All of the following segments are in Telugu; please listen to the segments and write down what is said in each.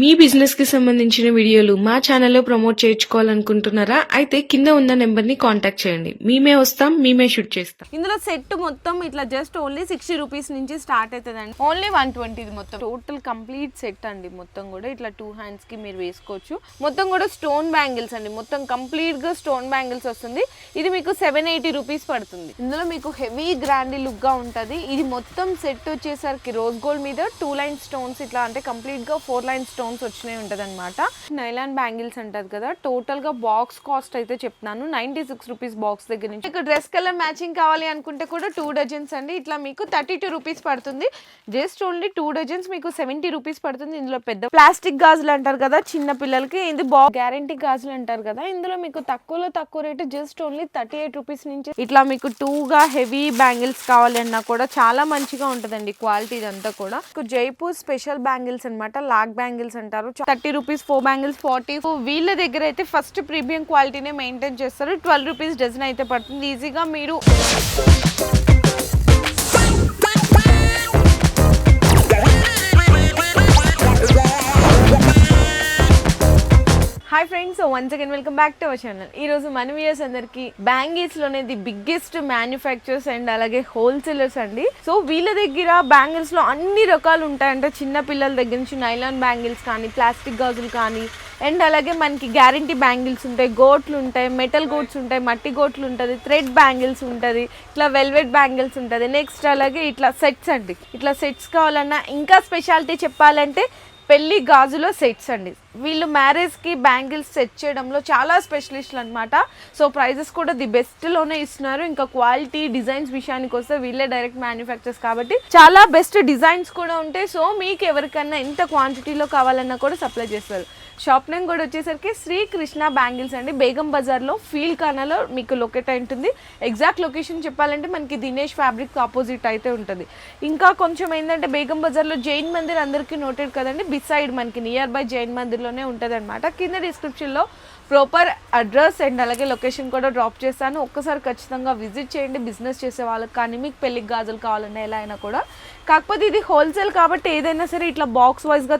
మీ బిజినెస్కి సంబంధించిన వీడియోలు మా ఛానల్లో ప్రమోట్ చేయించుకోవాలనుకుంటున్నారా? అయితే కింద ఉన్న నెంబర్ని కాంటాక్ట్ చేయండి. మేమే వస్తాం మేమే షూట్ చేస్తాం. ఇందులో సెట్ మొత్తం ఇట్లా జస్ట్ ఓన్లీ సిక్స్టీ రూపీస్ నుంచి స్టార్ట్ అవుతుందండి. ఓన్లీ వన్ ట్వంటీ మొత్తం. టోటల్ కంప్లీట్ సెట్ అండి మొత్తం కూడా. ఇట్లా టూ హ్యాండ్స్కి మీరు వేసుకోవచ్చు. మొత్తం కూడా స్టోన్ బ్యాంగిల్స్ అండి. మొత్తం కంప్లీట్గా స్టోన్ బ్యాంగిల్స్ వస్తుంది. ఇది మీకు సెవెన్ ఎయిటీ రూపీస్ పడుతుంది. ఇందులో మీకు హెవీ గ్రాండీ లుక్గా ఇది మొత్తం సెట్ వచ్చేసరికి రోజ్ గోల్డ్ మీద టూ లైన్ స్టోన్స్ ఇట్లా అంటే కంప్లీట్గా ఫోర్ లైన్ స్టోన్ స్టోన్స్ వచ్చినాయి ఉంటుంది అనమాట నైలాన్ బ్యాంగిల్స్ అంటారు కదా టోటల్గా బాక్స్ కాస్ట్ అయితే చెప్తున్నాను. నైన్టీ సిక్స్ రూపీస్ బాక్స్ దగ్గర నుంచి. మీకు డ్రెస్ కలర్ మ్యాచింగ్ కావాలి అనుకుంటే కూడా టూ డజన్స్ అండి. ఇట్లా మీకు థర్టీ టూ రూపీస్ పడుతుంది. జస్ట్ ఓన్లీ టూ డజన్స్ మీకు సెవెంటీ రూపీస్ పడుతుంది. ఇందులో పెద్ద ప్లాస్టిక్ గాజులు అంటారు కదా చిన్న పిల్లలకి ఇది బా గ్యారంటీ గాజులు అంటారు కదా ఇందులో మీకు తక్కువలో తక్కువ rate just only thirty eight rupees నుంచి. ఇట్లా మీకు టూ గా హెవీ బ్యాంగిల్స్ కావాలన్నా కూడా చాలా మంచిగా ఉంటుందండి క్వాలిటీ ఇదంతా కూడా జైపూర్ స్పెషల్ బ్యాంగిల్స్ అన్నమాట లాక్ బ్యాంగిల్స్ అంటారు. Thirty rupees four bangles forty వీళ్ళ దగ్గర అయితే ఫస్ట్ ప్రీమియం క్వాలిటీనే మెయింటైన్ చేస్తారు. ట్వెల్వ్ రూపీస్ డజన్ అయితే పడుతుంది. ఈజీగా మీరు hi friends once again welcome back to our channel ఈ రోజు మన వ్యూయర్స్ అందరికి బ్యాంగిల్స్లోనే ది బిగ్గెస్ట్ మ్యానుఫ్యాక్చర్స్ అండ్ అలాగే హోల్సేలర్స్ అండి. సో వీళ్ళ దగ్గర బ్యాంగిల్స్లో అన్ని రకాలు ఉంటాయంటే. చిన్న పిల్లల దగ్గర నుంచి నైలాన్ బ్యాంగిల్స్ కానీ ప్లాస్టిక్ గాజులు కానీ అండ్ అలాగే మనకి గ్యారంటీ బ్యాంగిల్స్ ఉంటాయి. గోట్లు ఉంటాయి మెటల్ గోట్స్ ఉంటాయి మట్టి గోట్లు ఉంటుంది థ్రెడ్ బ్యాంగిల్స్ ఉంటుంది ఇట్లా వెల్వెట్ బ్యాంగిల్స్ ఉంటుంది. నెక్స్ట్ అలాగే ఇట్లా సెట్స్ అండి. ఇట్లా సెట్స్ కావాలన్నా ఇంకా స్పెషాలిటీ చెప్పాలంటే పెళ్ళి గాజులో సెట్స్ అండి. వీళ్ళు మ్యారేజ్కి బ్యాంగిల్స్ సెట్ చేయడంలో చాలా స్పెషలిస్ట్లు అనమాట సో ప్రైజెస్ కూడా ది బెస్ట్లోనే ఇస్తున్నారు. ఇంకా క్వాలిటీ డిజైన్స్ విషయానికి వస్తే వీళ్ళే డైరెక్ట్ మ్యానుఫ్యాక్చర్స్ కాబట్టి చాలా బెస్ట్ డిజైన్స్ కూడా ఉంటాయి. సో మీకు ఎవరికైనా ఎంత క్వాంటిటీలో కావాలన్నా కూడా సప్లై చేస్తారు. షాప్ నేమ్ కూడా వచ్చేసరికి శ్రీ కృష్ణ బ్యాంగిల్స్ అండి. బేగం బజార్లో ఫీల్ ఖానాలో మీకు లొకేట్ అయి ఉంటుంది. ఎగ్జాక్ట్ లొకేషన్ చెప్పాలంటే మనకి దినేష్ ఫ్యాబ్రిక్ ఆపోజిట్ అయితే ఉంటుంది. ఇంకా కొంచెం ఏంటంటే బేగం బజార్లో జైన్ మందిర్ అందరికీ నోటెడ్ కదండి. బిసైడ్ మనకి నియర్ బై జైన్ మందిర్లోనే ఉంటుంది అనమాట కింద డిస్క్రిప్షన్లో ప్రాపర్ అడ్రస్ అండ్ అలాగే లొకేషన్ కూడా డ్రాప్ చేస్తాను ఒక్కసారి ఖచ్చితంగా విజిట్ చేయండి బిజినెస్ చేసే వాళ్ళకి కానీ మీకు పెళ్ళికి గాజులు కావాలన్నా ఎలా అయినా కూడా. కాకపోతే ఇది హోల్సేల్ కాబట్టి ఏదైనా సరే ఇట్లా బాక్స్ వైజ్గా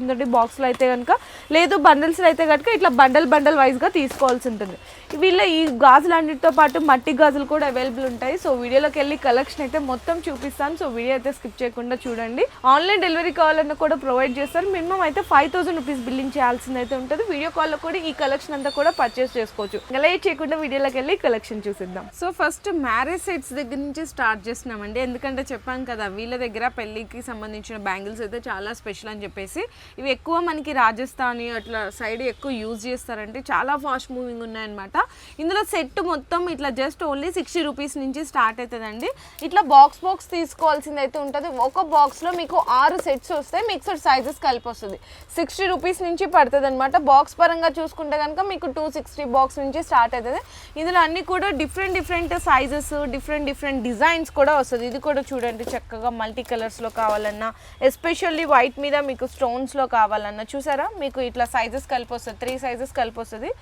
ఉంటుంది బాక్స్లో అయితే కనుక లేదు బండిల్స్లో అయితే కనుక ఇట్లా బండల్ బండల్ వైజ్గా తీసుకోవాల్సి ఉంటుంది వీళ్ళ ఈ గాజులు అన్నిటితో పాటు మట్టి గాజులు కూడా అవైలబుల్ ఉంటాయి. సో వీడియోలోకి వెళ్ళి కలెక్షన్ అయితే మొత్తం చూపిస్తాను. సో వీడియో అయితే స్కిప్ చేయకుండా చూడండి. ఆన్లైన్ డెలివరీ కావాలన్నా కూడా ప్రొవైడ్ చేస్తారు. మినిమం అయితే ఫైవ్ థౌసండ్ రూపీస్ బిల్లింగ్ చేయాల్సింది అయితే ఉంటుంది వీడియో కాల్లో కూడా ఈ కలెక్షన్ అంతా కూడా పర్చేస్ చేసుకోవచ్చు. ఇంకా లేట్ చేయకుండా వీడియోలోకి వెళ్ళి కలెక్షన్ చూసిద్దాం. సో ఫస్ట్ మ్యారేజ్ సెట్స్ దగ్గర నుంచి స్టార్ట్ చేస్తున్నామండి. ఎందుకంటే చెప్పాను కదా వీళ్ళ దగ్గర పెళ్ళికి సంబంధించిన బ్యాంగిల్స్ అయితే చాలా స్పెషల్ అని చెప్పేసి ఇవి ఎక్కువ మనకి రాజస్థానీ అట్లా సైడ్ ఎక్కువ యూజ్ చేస్తారంటే చాలా ఫాస్ట్ మూవింగ్ ఉన్నాయన్నమాట. ఇందులో సెట్ మొత్తం ఇట్లా జస్ట్ ఓన్లీ సిక్స్టీ రూపీస్ నుంచి స్టార్ట్ అవుతుందండి ఇట్లా బాక్స్ బాక్స్ తీసుకోవాల్సింది అయితే ఉంటుంది. ఒక బాక్స్లో మీకు ఆరు సెట్స్ వస్తాయి. మిక్స్డ్ సైజెస్ కలిపి వస్తుంది. సిక్స్టీ రూపీస్ నుంచి పడుతుంది అనమాట బాక్స్ పరంగా చూసుకుంటే కనుక మీకు టూ సిక్స్టీ బాక్స్ నుంచి స్టార్ట్ అవుతుంది. ఇందులో అన్ని కూడా different different sizes different different designs కూడా వస్తుంది. ఇది కూడా చూడండి చక్కగా మల్టీ కలర్స్లో కావాలన్నా ఎస్పెషల్లీ వైట్ మీద మీకు స్టోన్స్లో కావాలన్నా చూసారా? మీకు ఇట్లా సైజెస్ కలిపి వస్తుంది త్రీ సైజెస్ కలిపి వస్తుంది.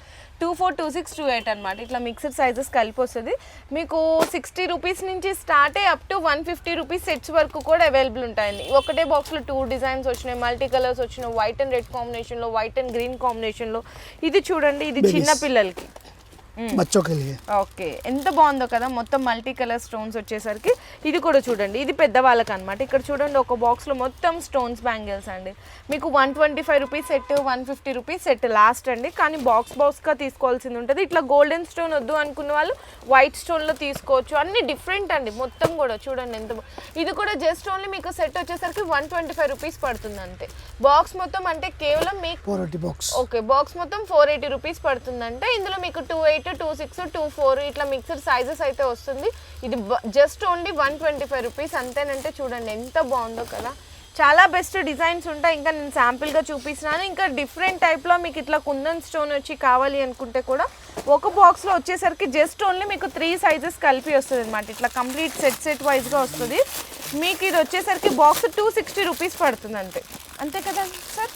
Two four two six two eight అనమాట ఇట్లా మిక్స్డ్ సైజెస్ కలిపి వస్తుంది మీకు సిక్స్టీ రూపీస్ నుంచి స్టార్ట్ అయ్యి up to one fifty rupees sets వరకు కూడా అవైలబుల్ ఉంటాయండి. ఒకటే బాక్స్లో టూ డిజైన్స్ వచ్చినాయి. మల్టీ కలర్స్ వచ్చినాయి. వైట్ అండ్ రెడ్ కాంబినేషన్లో వైట్ అండ్ గ్రీన్ కాంబినేషన్లో ఇది చూడండి ఇది చిన్న పిల్లలకి. Hmm. బచ్చోకే ఓకే. ఎంత బాగుందో కదా మొత్తం మల్టీ కలర్ స్టోన్స్ వచ్చేసరికి ఇది కూడా చూడండి. ఇది పెద్దవాళ్ళకి అనమాట ఇక్కడ చూడండి ఒక బాక్స్లో మొత్తం స్టోన్స్ బ్యాంగిల్స్ అండి. మీకు one twenty five rupees set one fifty rupees set last అండి. కానీ బాక్స్ బాక్స్గా తీసుకోవాల్సింది ఉంటుంది. ఇట్లా గోల్డెన్ స్టోన్ వద్దు అనుకున్న వాళ్ళు వైట్ స్టోన్లో తీసుకోవచ్చు. అన్ని డిఫరెంట్ అండి. మొత్తం కూడా చూడండి ఎంత ఇది కూడా జస్ట్ ఓన్లీ మీకు సెట్ వచ్చేసరికి వన్ ట్వంటీ ఫైవ్ రూపీస్ పడుతుంది అంతే. బాక్స్ మొత్తం అంటే కేవలం మీకు four eighty box. Okay. Box మొత్తం ఫోర్ ఎయిటీ రూపీస్ పడుతుందంటే ఇందులో మీకు two eighty two six two four ఇట్లా మిక్స్డ్ సైజెస్ అయితే వస్తుంది. ఇది just only one twenty five rupees అంతేనంటే చూడండి ఎంత బాగుందో కదా. చాలా బెస్ట్ డిజైన్స్ ఉంటాయి. ఇంకా నేను శాంపిల్గా చూపిస్తున్నాను. ఇంకా డిఫరెంట్ టైప్లో మీకు ఇట్లా కుందన్ స్టోన్ వచ్చి కావాలి అనుకుంటే కూడా ఒక బాక్స్లో వచ్చేసరికి జస్ట్ ఓన్లీ మీకు త్రీ సైజెస్ కలిపి వస్తుంది అనమాట ఇట్లా కంప్లీట్ సెట్ సెట్ వైజ్గా వస్తుంది. మీకు ఇది వచ్చేసరికి బాక్స్ టూ సిక్స్టీ రూపీస్ పడుతుంది అంతే. అంతే కదా సార్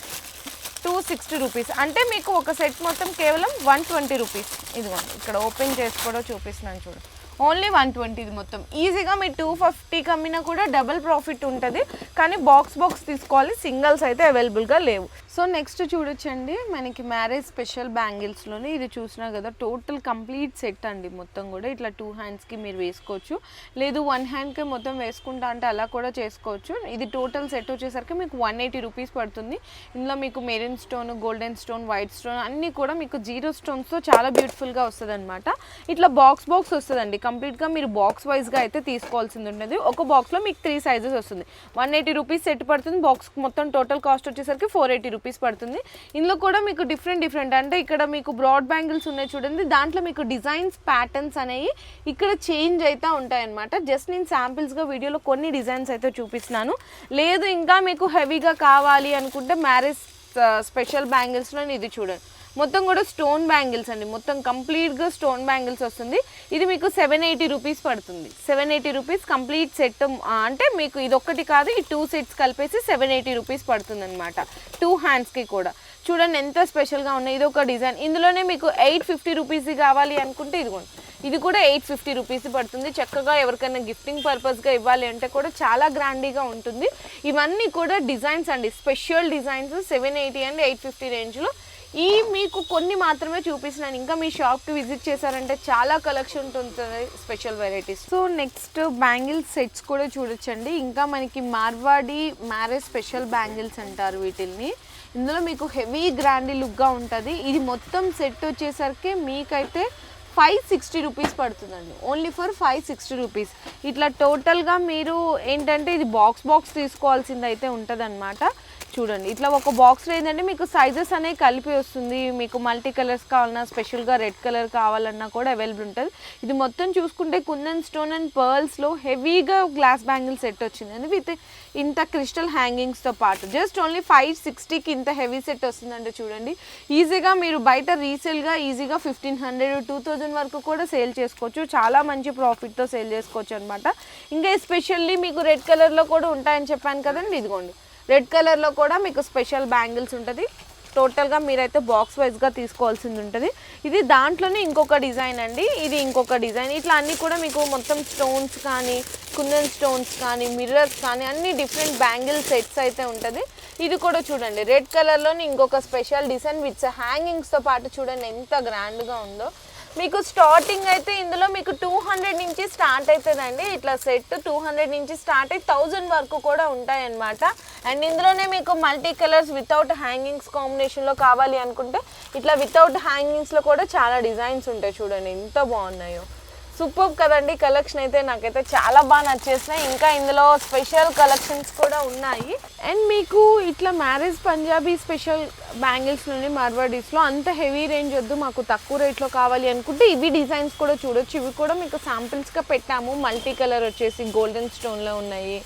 టూ సిక్స్టీ రూపీస్ అంటే మీకు ఒక సెట్ మొత్తం కేవలం వన్ ట్వంటీ రూపీస్ ఇదిగోండి ఇక్కడ ఓపెన్ చేసి కూడా చూపిస్తున్నాను చూడండి ఓన్లీ వన్ ట్వంటీ మొత్తం. ఈజీగా మీరు టూ ఫిఫ్టీకి అమ్మినా కూడా డబుల్ ప్రాఫిట్ ఉంటుంది. కానీ బాక్స్ బాక్స్ తీసుకోవాలి సింగల్స్ అయితే అవైలబుల్గా లేవు. సో నెక్స్ట్ చూడొచ్చండి మనకి మ్యారేజ్ స్పెషల్ బ్యాంగిల్స్లోనే ఇది చూసినా కదా టోటల్ కంప్లీట్ సెట్ అండి మొత్తం కూడా. ఇట్లా టూ హ్యాండ్స్కి మీరు వేసుకోవచ్చు. లేదు వన్ హ్యాండ్కి మొత్తం వేసుకుంటా అంటే అలా కూడా చేసుకోవచ్చు. ఇది టోటల్ సెట్ వచ్చేసరికి మీకు వన్ ఎయిటీ రూపీస్ పడుతుంది. ఇందులో మీకు Merin stone golden stone white stone అన్నీ కూడా మీకు జీరో స్టోన్స్తో చాలా బ్యూటిఫుల్గా వస్తుంది అనమాట ఇట్లా బాక్స్ బాక్స్ వస్తుందండి. కంప్లీట్గా మీరు బాక్స్ వైజ్గా అయితే తీసుకోవాల్సింది ఉంటుంది ఒక బాక్స్లో మీకు త్రీ సైజెస్ వస్తుంది. వన్ ఎయిటీ రూపీస్ సెట్ పడుతుంది. బాక్స్ మొత్తం టోటల్ కాస్ట్ వచ్చేసరికి ఫోర్ ఎయిటీ రూపీస్. పడుతుంది. ఇందులో కూడా మీకు డిఫరెంట్ డిఫరెంట్ అంటే ఇక్కడ మీకు బ్రాడ్ బ్యాంగిల్స్ ఉన్నాయి చూడండి. దాంట్లో మీకు డిజైన్స్ ప్యాటర్న్స్ అనేవి ఇక్కడ చేంజ్ అయితే ఉంటాయన్నమాట. జస్ట్ నేను శాంపిల్స్గా వీడియోలో కొన్ని డిజైన్స్ అయితే చూపిస్తున్నాను. లేదు ఇంకా మీకు హెవీగా కావాలి అనుకుంటే మ్యారేజ్ స్పెషల్ బ్యాంగిల్స్లో ఇది చూడండి. మొత్తం కూడా స్టోన్ బ్యాంగిల్స్ అండి. మొత్తం కంప్లీట్గా స్టోన్ బ్యాంగిల్స్ వస్తుంది. ఇది మీకు సెవెన్ ఎయిటీ రూపీస్ పడుతుంది. Seven eighty rupees complete set అంటే మీకు ఇది ఒక్కటి కాదు ఈ టూ సెట్స్ కలిపేసి సెవెన్ ఎయిటీ రూపీస్ పడుతుంది అనమాట టూ హ్యాండ్స్కి కూడా. చూడండి ఎంత స్పెషల్గా ఉన్నాయి. ఇది ఒక డిజైన్ ఇందులోనే మీకు ఎయిట్ ఫిఫ్టీ రూపీస్ కావాలి అనుకుంటే ఇదిగోండి. ఇది కూడా ఎయిట్ ఫిఫ్టీ రూపీస్ పడుతుంది. చక్కగా ఎవరికైనా గిఫ్టింగ్ పర్పస్గా ఇవ్వాలి అంటే కూడా చాలా గ్రాండీగా ఉంటుంది. ఇవన్నీ కూడా డిజైన్స్ అండి. Special designs seven eighty and eight fifty రేంజ్లో ఈ మీకు కొన్ని మాత్రమే చూపిస్తున్నాను. ఇంకా మీ షాప్కి విజిట్ చేశారంటే చాలా కలెక్షన్ ఉంటుంది special varieties so next bangle sets కూడా చూడొచ్చండి. ఇంకా మనకి మార్వాడి మ్యారేజ్ స్పెషల్ బ్యాంగిల్స్ అంటారు వీటిల్ని. ఇందులో మీకు హెవీ గ్రాండీ లుక్గా ఉంటుంది. ఇది మొత్తం సెట్ వచ్చేసరికి మీకైతే ఫైవ్ సిక్స్టీ రూపీస్ పడుతుందండి. Only for five sixty rupees ఇట్లా టోటల్గా మీరు ఏంటంటే ఇది బాక్స్ బాక్స్ తీసుకోవాల్సింది అయితే ఉంటుంది చూడండి. ఇట్లా ఒక బాక్స్లో ఏంటంటే మీకు సైజెస్ అనేవి కలిపి వస్తుంది. మీకు మల్టీ కలర్స్ కావాలన్నా స్పెషల్గా రెడ్ కలర్ కావాలన్నా కూడా అవైలబుల్ ఉంటుంది. ఇది మొత్తం చూసుకుంటే కుందన్ స్టోన్ అండ్ పర్ల్స్లో హెవీగా గ్లాస్ బ్యాంగిల్ సెట్ వచ్చిందండి విత్ ఇంత క్రిస్టల్ హ్యాంగింగ్స్తో పాటు జస్ట్ ఓన్లీ ఫైవ్ సిక్స్టీకి ఇంత హెవీ సెట్ వస్తుందండి చూడండి. ఈజీగా మీరు బయట రీసేల్గా ఈజీగా ఫిఫ్టీన్ హండ్రెడ్ టూ థౌజండ్ వరకు కూడా సేల్ చేసుకోవచ్చు. చాలా మంచి ప్రాఫిట్తో సేల్ చేసుకోవచ్చు అనమాట ఇంకా ఎస్పెషల్లీ మీకు రెడ్ కలర్లో కూడా ఉంటాయని చెప్పాను కదండి. ఇదిగోండి. రెడ్ కలర్లో కూడా మీకు స్పెషల్ బ్యాంగిల్స్ ఉంటుంది. టోటల్గా మీరైతే బాక్స్ వైజ్గా తీసుకోవాల్సింది ఉంటుంది. ఇది దాంట్లోనే ఇంకొక డిజైన్ అండి. ఇది ఇంకొక డిజైన్. ఇట్లా అన్నీ కూడా మీకు మొత్తం స్టోన్స్ కానీ కుందన్ స్టోన్స్ కానీ మిర్రర్స్ కానీ అన్ని డిఫరెంట్ బ్యాంగిల్ సెట్స్ అయితే ఉంటుంది. ఇది కూడా చూడండి. రెడ్ కలర్లోని ఇంకొక స్పెషల్ డిజైన్ విత్ హ్యాంగింగ్స్తో పాటు చూడండి ఎంత గ్రాండ్గా ఉందో. మీకు స్టార్టింగ్ అయితే ఇందులో మీకు టూ హండ్రెడ్ నుంచి స్టార్ట్ అవుతుందండి ఇట్లా సెట్ టూ హండ్రెడ్ నుంచి స్టార్ట్ అయ్యి థౌజండ్ వరకు కూడా ఉంటాయన్నమాట. అండ్ ఇందులోనే మీకు మల్టీ కలర్స్ వితౌట్ హ్యాంగింగ్స్ కాంబినేషన్లో కావాలి అనుకుంటే ఇట్లా వితౌట్ హ్యాంగింగ్స్లో కూడా చాలా డిజైన్స్ ఉంటాయి చూడండి. ఎంత బాగున్నాయో. సూపర్ కదండి కలెక్షన్ అయితే నాకైతే చాలా బాగా నచ్చేసినాయి. ఇంకా ఇందులో స్పెషల్ కలెక్షన్స్ కూడా ఉన్నాయి. అండ్ మీకు ఇట్లా మ్యారేజ్ పంజాబీ స్పెషల్ బ్యాంగిల్స్ నుండి మార్వాడీస్లో అంత హెవీ రేంజ్ వద్దు మాకు తక్కువ రేట్లో కావాలి అనుకుంటే ఇవి డిజైన్స్ కూడా చూడొచ్చు. ఇవి కూడా మీకు శాంపిల్స్గా పెట్టాము. మల్టీ కలర్ వచ్చేసి గోల్డెన్ స్టోన్లో ఉన్నాయి.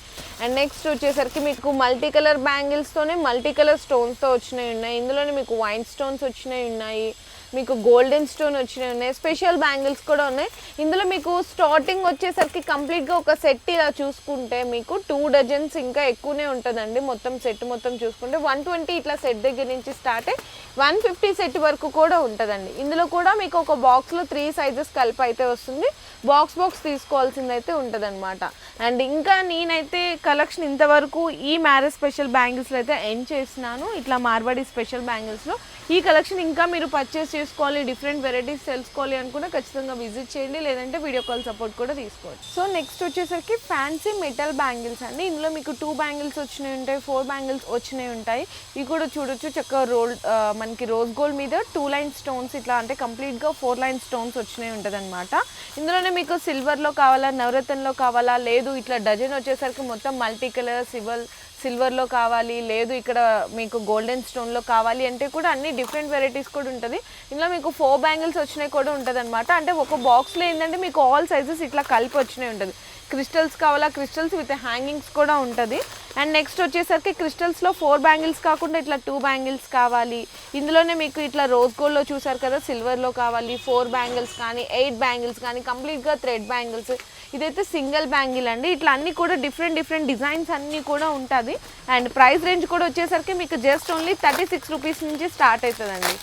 అండ్ నెక్స్ట్ వచ్చేసరికి మీకు మల్టీ కలర్ బ్యాంగిల్స్తోనే మల్టీ కలర్ స్టోన్స్తో వచ్చినాయి ఉన్నాయి. ఇందులోనే మీకు వైన్ స్టోన్స్ వచ్చినాయి ఉన్నాయి. మీకు గోల్డెన్ స్టోన్ వచ్చినాయి ఉన్నాయి. స్పెషల్ బ్యాంగిల్స్ కూడా ఉన్నాయి. ఇందులో మీకు స్టార్టింగ్ వచ్చేసరికి కంప్లీట్గా ఒక సెట్ ఇలా చూసుకుంటే మీకు టూ డజన్స్ ఇంకా ఎక్కువనే ఉంటుందండి. మొత్తం సెట్ మొత్తం చూసుకుంటే వన్ ట్వంటీ ఇట్లా సెట్ దగ్గర నుంచి స్టార్ట్ అయ్యి వన్ ఫిఫ్టీ సెట్ వరకు కూడా ఉంటుందండి. ఇందులో కూడా మీకు ఒక బాక్స్లో త్రీ సైజెస్ కలిపి అయితే వస్తుంది. బాక్స్ బాక్స్ తీసుకోవాల్సింది అయితే ఉంటుందన్నమాట. అండ్ ఇంకా నేనైతే కలెక్షన్ ఇంతవరకు ఈ మ్యారేజ్ స్పెషల్ బ్యాంగిల్స్లో అయితే ఎండ్ చేసినాను ఇట్లా మార్వాడి స్పెషల్ బ్యాంగిల్స్లో ఈ కలెక్షన్ ఇంకా మీరు పర్చేస్ చేసుకోవాలి డిఫరెంట్ వెరైటీస్ తెలుసుకోవాలి అనుకుంటే ఖచ్చితంగా విజిట్ చేయండి. లేదంటే వీడియో కాల్ సపోర్ట్ కూడా తీసుకోవచ్చు. సో నెక్స్ట్ వచ్చేసరికి ఫ్యాన్సీ మెటల్ బ్యాంగిల్స్ అండి. ఇందులో మీకు టూ బ్యాంగిల్స్ వచ్చినాయి ఉంటాయి ఫోర్ బ్యాంగిల్స్ వచ్చినాయి ఉంటాయి. ఇవి కూడా చూడొచ్చు. చక్కగా రోల్ మనకి రోజ్ గోల్డ్ మీద టూ లైన్ స్టోన్స్ ఇట్లా అంటే కంప్లీట్గా ఫోర్ లైన్ స్టోన్స్ వచ్చినాయి ఉంటుంది అనమాట ఇందులోనే మీకు సిల్వర్లో కావాలా నవరత్నంలో కావాలా లేదు ఇట్లా డజన్ వచ్చేసరికి మొత్తం మల్టీ కలర్ సివల్ సిల్వర్లో కావాలి లేదు ఇక్కడ మీకు గోల్డెన్ స్టోన్లో కావాలి అంటే కూడా అన్ని డిఫరెంట్ వెరైటీస్ కూడా ఉంటుంది. ఇందులో మీకు ఫోర్ బ్యాంగిల్స్ వచ్చినాయి కూడా ఉంటుంది అనమాట అంటే ఒక బాక్స్లో ఏంటంటే మీకు ఆల్ సైజెస్ ఇట్లా కలిపి వచ్చినాయి ఉంటుంది. క్రిస్టల్స్ కావాలా? క్రిస్టల్స్ విత్ హ్యాంగింగ్స్ కూడా ఉంటుంది. అండ్ నెక్స్ట్ వచ్చేసరికి క్రిస్టల్స్లో ఫోర్ బ్యాంగిల్స్ కాకుండా ఇట్లా టూ బ్యాంగిల్స్ కావాలి. ఇందులోనే మీకు ఇట్లా రోజ్ గోల్డ్లో చూసారు కదా సిల్వర్లో కావాలి ఫోర్ బ్యాంగిల్స్ కానీ ఎయిట్ బ్యాంగిల్స్ కానీ కంప్లీట్గా థ్రెడ్ బ్యాంగిల్స్. ఇదైతే సింగిల్ బ్యాంగిల్ అండి. ఇట్లా అన్నీ కూడా డిఫరెంట్ డిఫరెంట్ డిజైన్స్ అన్నీ కూడా ఉంటుంది. అండ్ ప్రైస్ రేంజ్ కూడా వచ్చేసరికి మీకు just only thirty six rupees నుంచి స్టార్ట్ అవుతుందండి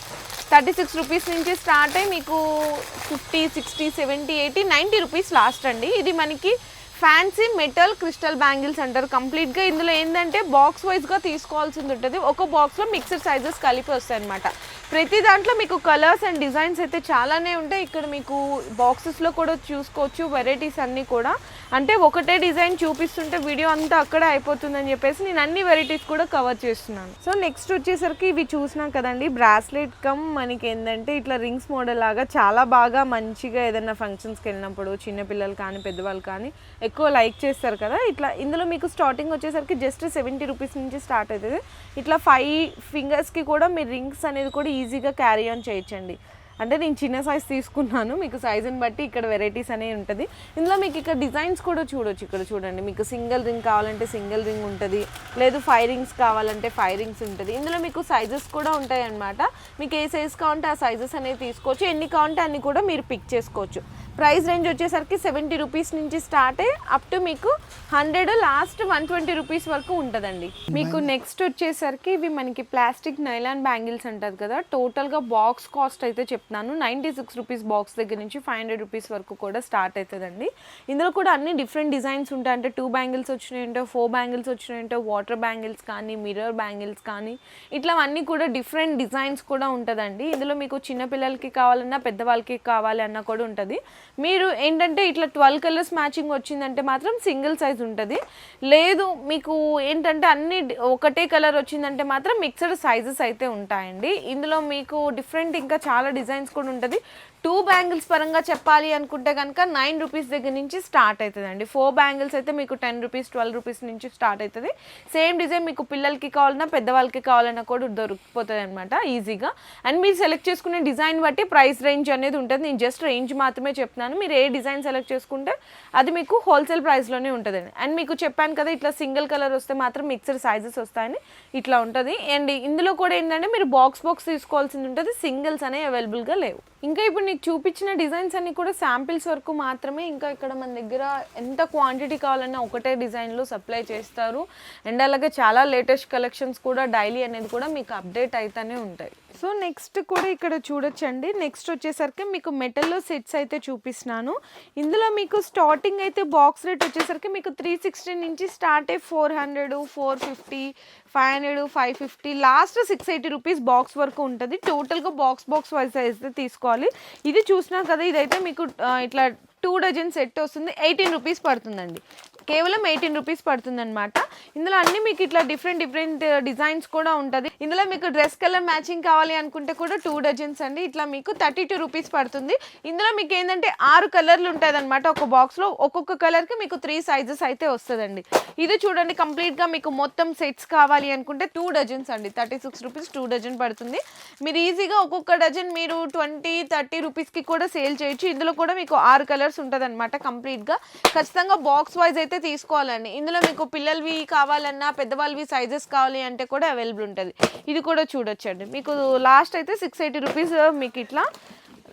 థర్టీ సిక్స్ రూపీస్ నుంచి స్టార్ట్ అయ్యి మీకు fifty sixty seventy eighty ninety rupees last అండి. ఇది మనకి ఫ్యాన్సీ మెటల్ క్రిస్టల్ బ్యాంగిల్స్ అంటారు కంప్లీట్గా ఇందులో ఏంటంటే బాక్స్ వైజ్గా తీసుకోవాల్సింది ఉంటుంది. ఒక బాక్స్లో మిక్సర్ సైజెస్ కలిపి వస్తాయి అనమాట ప్రతి దాంట్లో మీకు కలర్స్ అండ్ డిజైన్స్ అయితే చాలానే ఉంటాయి. ఇక్కడ మీకు బాక్సెస్లో కూడా చూసుకోవచ్చు వెరైటీస్ అన్నీ కూడా. అంటే ఒకటే డిజైన్ చూపిస్తుంటే వీడియో అంతా అక్కడే అయిపోతుందని చెప్పేసి నేను అన్ని వెరైటీస్ కూడా కవర్ చేస్తున్నాను. సో నెక్స్ట్ వచ్చేసరికి ఇవి చూసినాం కదండి బ్రాస్లెట్ కమ్ మనకి ఏంటంటే ఇట్లా రింగ్స్ మోడల్ లాగా చాలా బాగా మంచిగా ఏదైనా ఫంక్షన్స్కి వెళ్ళినప్పుడు చిన్నపిల్లలు కానీ పెద్దవాళ్ళు కానీ ఎక్కువ లైక్ చేస్తారు కదా. ఇట్లా ఇందులో మీకు స్టార్టింగ్ వచ్చేసరికి జస్ట్ సెవెంటీ రూపీస్ నుంచి స్టార్ట్ అవుతుంది. ఇట్లా ఫైవ్ ఫింగర్స్కి కూడా మీరు రింగ్స్ అనేది కూడా ఈజీగా క్యారీ ఆన్ చేయొచ్చండి. అంటే నేను చిన్న సైజ్ తీసుకున్నాను మీకు సైజుని బట్టి ఇక్కడ వెరైటీస్ అనేవి ఉంటుంది. ఇందులో మీకు ఇక్కడ డిజైన్స్ కూడా చూడొచ్చు ఇక్కడ చూడండి. మీకు సింగిల్ రింగ్ కావాలంటే సింగిల్ రింగ్ ఉంటుంది లేదు ఫైవ్ రింగ్స్ కావాలంటే ఫైవ్ రింగ్స్ ఉంటుంది. ఇందులో మీకు సైజెస్ కూడా ఉంటాయి అన్నమాట మీకు ఏ సైజ్ కావాలంటే ఆ సైజెస్ అనేవి తీసుకోవచ్చు. ఎన్ని కావాలంటే అన్ని కూడా మీరు పిక్ చేసుకోవచ్చు. ప్రైస్ రేంజ్ వచ్చేసరికి సెవెంటీ రూపీస్ నుంచి స్టార్ట్ అప్ టు మీకు hundred last one twenty rupees వరకు ఉంటుందండి. మీకు నెక్స్ట్ వచ్చేసరికి ఇవి మనకి ప్లాస్టిక్ నైలాన్ బ్యాంగిల్స్ అంటారు కదా టోటల్గా బాక్స్ కాస్ట్ అయితే చెప్తున్నాను. నైంటీ సిక్స్ రూపీస్ బాక్స్ దగ్గర నుంచి ఫైవ్ హండ్రెడ్ రూపీస్ వరకు కూడా స్టార్ట్ అవుతుందండి. ఇందులో కూడా అన్ని డిఫరెంట్ డిజైన్స్ ఉంటాయి. అంటే టూ బ్యాంగిల్స్ వచ్చినాయంటో ఫోర్ బ్యాంగిల్స్ వచ్చినాయంటో వాటర్ బ్యాంగిల్స్ కానీ మిర్రర్ బ్యాంగిల్స్ కానీ ఇట్లావన్నీ కూడా డిఫరెంట్ డిజైన్స్ కూడా ఉంటుందండి. ఇందులో మీకు చిన్నపిల్లలకి కావాలన్నా పెద్దవాళ్ళకి కావాలన్నా కూడా ఉంటుంది. మీరు ఏంటంటే ఇట్లా ట్వెల్వ్ కలర్స్ మ్యాచింగ్ వచ్చిందంటే మాత్రం సింగిల్ సైజ్ ఉంటుంది. లేదు మీకు ఏంటంటే అన్ని ఒకటే కలర్ వచ్చిందంటే మాత్రం మిక్స్డ్ సైజెస్ అయితే ఉంటాయండి. ఇందులో మీకు డిఫరెంట్ ఇంకా చాలా డిజైన్స్ కూడా ఉంటుంది. టూ బ్యాంగిల్స్ పరంగా చెప్పాలి అనుకుంటే కనుక నైన్ రూపీస్ దగ్గర నుంచి స్టార్ట్ అవుతుందండి. ఫోర్ బ్యాంగిల్స్ అయితే మీకు టెన్ రూపీస్ ట్వెల్వ్ రూపీస్ నుంచి స్టార్ట్ అవుతుంది. సేమ్ డిజైన్ మీకు పిల్లలకి కావాలన్నా పెద్దవాళ్ళకి కావాలన్నా కూడా దొరికిపోతుంది అనమాట ఈజీగా. అండ్ మీరు సెలెక్ట్ చేసుకునే డిజైన్ బట్టి ప్రైస్ రేంజ్ అనేది ఉంటుంది. నేను జస్ట్ రేంజ్ మాత్రమే చెప్తున్నాను. మీరు ఏ డిజైన్ సెలెక్ట్ చేసుకుంటే అది మీకు హోల్సేల్ ప్రైస్లోనే ఉంటుంది అండ్ మీకు చెప్పాను కదా ఇట్లా సింగిల్ కలర్ వస్తే మాత్రం మిక్సర్ సైజెస్ వస్తాయని ఇట్లా ఉంటుంది. అండ్ ఇందులో కూడా ఏంటంటే మీరు బాక్స్ బాక్స్ తీసుకోవాల్సింది ఉంటుంది. సింగిల్స్ అనేవి అవైలబుల్గా లేవు. ఇంకా ఇప్పుడు చూపించిన డిజైన్స్ అన్ని కూడా శాంపిల్స్ వరకు మాత్రమే. ఇంకా ఇక్కడ మన దగ్గర ఎంత క్వాంటిటీ కావాలన్నా ఒకటే డిజైన్లో సప్లై చేస్తారు. అండ్ అలాగే చాలా లేటెస్ట్ కలెక్షన్స్ కూడా డైలీ అనేది కూడా మీకు అప్డేట్ అవుతూనే ఉంటాయి. సో నెక్స్ట్ కూడా ఇక్కడ చూడొచ్చండి. నెక్స్ట్ వచ్చేసరికి మీకు మెటల్లో సెట్స్ అయితే చూపిస్తున్నాను. ఇందులో మీకు స్టార్టింగ్ అయితే బాక్స్ రేట్ వచ్చేసరికి మీకు త్రీ సిక్స్టీ నుంచి స్టార్ట్ అయ్యి four hundred four fifty five hundred five fifty last six eighty rupees box వరకు ఉంటుంది. టోటల్గా బాక్స్ బాక్స్ వైజ్ అయితే తీసుకోవాలి. ఇది చూసినా కదా ఇదైతే మీకు ఇట్లా టూ డజన్ సెట్ వస్తుంది. ఎయిటీన్ రూపీస్ పడుతుందండి. కేవలం ఎయిటీన్ రూపీస్ పడుతుంది అనమాట ఇందులో అన్ని మీకు ఇట్లా డిఫరెంట్ డిఫరెంట్ డిజైన్స్ కూడా ఉంటుంది. ఇందులో మీకు డ్రెస్ కలర్ మ్యాచింగ్ కావాలి అనుకుంటే కూడా టూ డజన్స్ అండి. ఇట్లా మీకు థర్టీ టూ రూపీస్ పడుతుంది. ఇందులో మీకు ఏంటంటే ఆరు కలర్లు ఉంటుంది అనమాట ఒక బాక్స్లో ఒక్కొక్క కలర్కి మీకు త్రీ సైజెస్ అయితే వస్తుందండి. ఇది చూడండి కంప్లీట్గా మీకు మొత్తం సెట్స్ కావాలి అనుకుంటే టూ డజన్స్ అండి. Thirty six rupees two dozen పడుతుంది. మీరు ఈజీగా ఒక్కొక్క డజన్ మీరు ట్వంటీ థర్టీ రూపీస్కి కూడా సేల్ చేయొచ్చు. ఇందులో కూడా మీకు ఆరు కలర్స్ ఉంటుంది అనమాట కంప్లీట్గా ఖచ్చితంగా బాక్స్ వైజ్ అయితే తీసుకోవాలండి. ఇందులో మీకు పిల్లలవి కావాలన్నా పెద్దవాళ్ళవి సైజెస్ కావాలి అంటే కూడా అవైలబుల్ ఉంటుంది. ఇది కూడా చూడొచ్చండి. మీకు లాస్ట్ అయితే సిక్స్ ఎయిటీ రూపీస్ మీకు ఇట్లా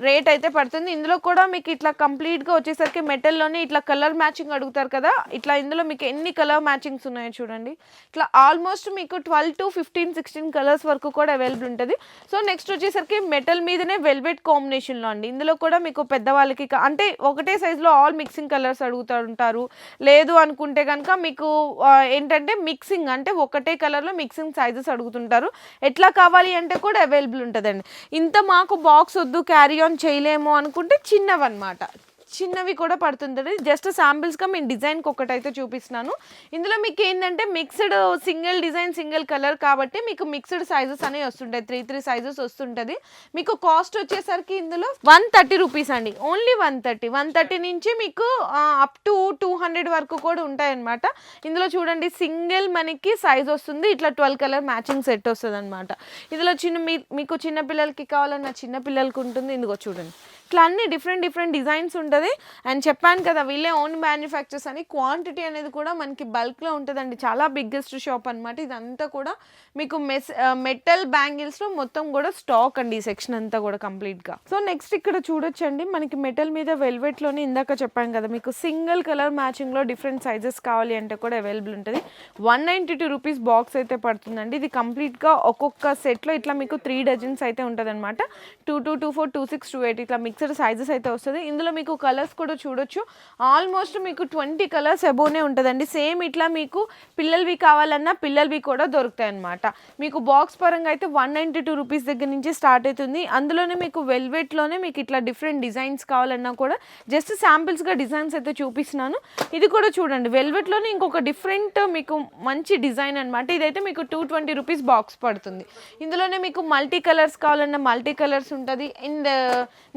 రేట్ అయితే పడుతుంది. ఇందులో కూడా మీకు ఇట్లా కంప్లీట్గా వచ్చేసరికి మెటల్లోనే ఇట్లా కలర్ మ్యాచింగ్ అడుగుతారు కదా? ఇట్లా ఇందులో మీకు ఎన్ని కలర్ మ్యాచింగ్స్ ఉన్నాయో చూడండి. ఇట్లా ఆల్మోస్ట్ మీకు twelve to fifteen sixteen colours వరకు కూడా అవైలబుల్ ఉంటుంది. సో నెక్స్ట్ వచ్చేసరికి మెటల్ మీదనే వెల్వెట్ కాంబినేషన్లో అండి. ఇందులో కూడా మీకు పెద్దవాళ్ళకి అంటే ఒకటే సైజులో ఆల్ మిక్సింగ్ కలర్స్ అడుగుతూ ఉంటారు లేదు అనుకుంటే కనుక మీకు ఏంటంటే మిక్సింగ్ అంటే ఒకటే కలర్లో మిక్సింగ్ సైజెస్ అడుగుతుంటారు. ఎట్లా కావాలి అంటే కూడా అవైలబుల్ ఉంటుందండి. ఇంత మాకు బాక్స్ వద్దు క్యారీ ఆన్ చేయలేము అనుకుంటే చిన్నవన్నమాట. చిన్నవి కూడా పడుతుంటుంది జస్ట్ శాంపిల్స్గా మేము డిజైన్కి ఒకటైతే చూపిస్తున్నాను. ఇందులో మీకు ఏంటంటే mixed single design single colour కాబట్టి మీకు మిక్స్డ్ సైజెస్ అనేవి వస్తుంటాయి. త్రీ త్రీ సైజెస్ వస్తుంటుంది. మీకు కాస్ట్ వచ్చేసరికి ఇందులో వన్ థర్టీ రూపీస్ అండి. Only one thirty one thirty నుంచి మీకు అప్ టు టూ హండ్రెడ్ వరకు కూడా ఉంటాయన్నమాట. ఇందులో చూడండి సింగిల్ మనకి సైజ్ వస్తుంది. ఇట్లా ట్వెల్వ్ కలర్ మ్యాచింగ్ సెట్ వస్తుంది అనమాట ఇందులో చిన్న మీ మీకు చిన్నపిల్లలకి కావాలన్నా చిన్నపిల్లలకి ఉంటుంది. ఇందుకో చూడండి. ఇట్లా అన్ని డిఫరెంట్ డిఫరెంట్ డిజైన్స్ ఉంటుంది. అండ్ చెప్పాను కదా వీళ్ళే ఓన్ మ్యానుఫ్యాక్చర్స్ అని క్వాంటిటీ అనేది కూడా మనకి బల్క్లో ఉంటుందండి. చాలా బిగ్గెస్ట్ షాప్ అనమాట ఇదంతా కూడా మీకు మెస్ మెటల్ బ్యాంగిల్స్లో మొత్తం కూడా స్టాక్ అండి ఈ సెక్షన్ అంతా కూడా కంప్లీట్గా సో నెక్స్ట్ ఇక్కడ చూడొచ్చండి. మనకి మెటల్ మీద వెల్వెట్లోనే ఇందాక చెప్పాను కదా మీకు సింగిల్ కలర్ మ్యాచింగ్లో డిఫరెంట్ సైజెస్ కావాలి అంటే కూడా అవైలబుల్ ఉంటుంది. One ninety two rupees box అయితే పడుతుందండి. ఇది కంప్లీట్గా ఒక్కొక్క సెట్లో ఇట్లా మీకు త్రీ డజన్స్ అయితే ఉంటుంది అనమాట two two two four two six two eight ఇట్లా మిక్స్ మిక్స్డ్ సైజెస్ అయితే వస్తుంది. ఇందులో మీకు కలర్స్ కూడా చూడొచ్చు. ఆల్మోస్ట్ మీకు ట్వంటీ కలర్స్ అబోనే ఉంటుందండి. సేమ్ ఇట్లా మీకు పిల్లలవి కావాలన్నా పిల్లలవి కూడా దొరుకుతాయి అన్నమాట మీకు బాక్స్ పరంగా అయితే వన్ నైంటీ టూ రూపీస్ దగ్గర నుంచి స్టార్ట్ అవుతుంది. అందులోనే మీకు వెల్వెట్లోనే మీకు ఇట్లా డిఫరెంట్ డిజైన్స్ కావాలన్నా కూడా జస్ట్ శాంపిల్స్గా డిజైన్స్ అయితే చూపిస్తున్నాను. ఇది కూడా చూడండి. వెల్వెట్లోనే ఇంకొక డిఫరెంట్ మీకు మంచి డిజైన్ అనమాట ఇదైతే మీకు టూ ట్వంటీ రూపీస్ బాక్స్ పడుతుంది. ఇందులోనే మీకు మల్టీ కలర్స్ కావాలన్నా మల్టీ కలర్స్ ఉంటుంది. అండ్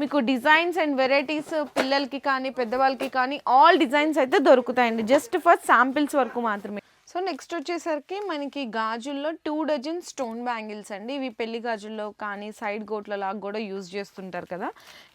మీకు డిజైన్స్ అండ్ వెరైటీస్ పిల్లలకి కానీ పెద్దవాళ్ళకి కానీ ఆల్ డిజైన్స్ అయితే దొరుకుతాయండి. జస్ట్ ఫర్ శాంపిల్స్ వరకు మాత్రమే. సో నెక్స్ట్ వచ్చేసరికి మనకి గాజుల్లో టూ డజన్ స్టోన్ బ్యాంగిల్స్ అండి. ఇవి పెళ్ళి గాజుల్లో కానీ సైడ్ గోట్ల లాగా కూడా యూజ్ చేస్తుంటారు కదా.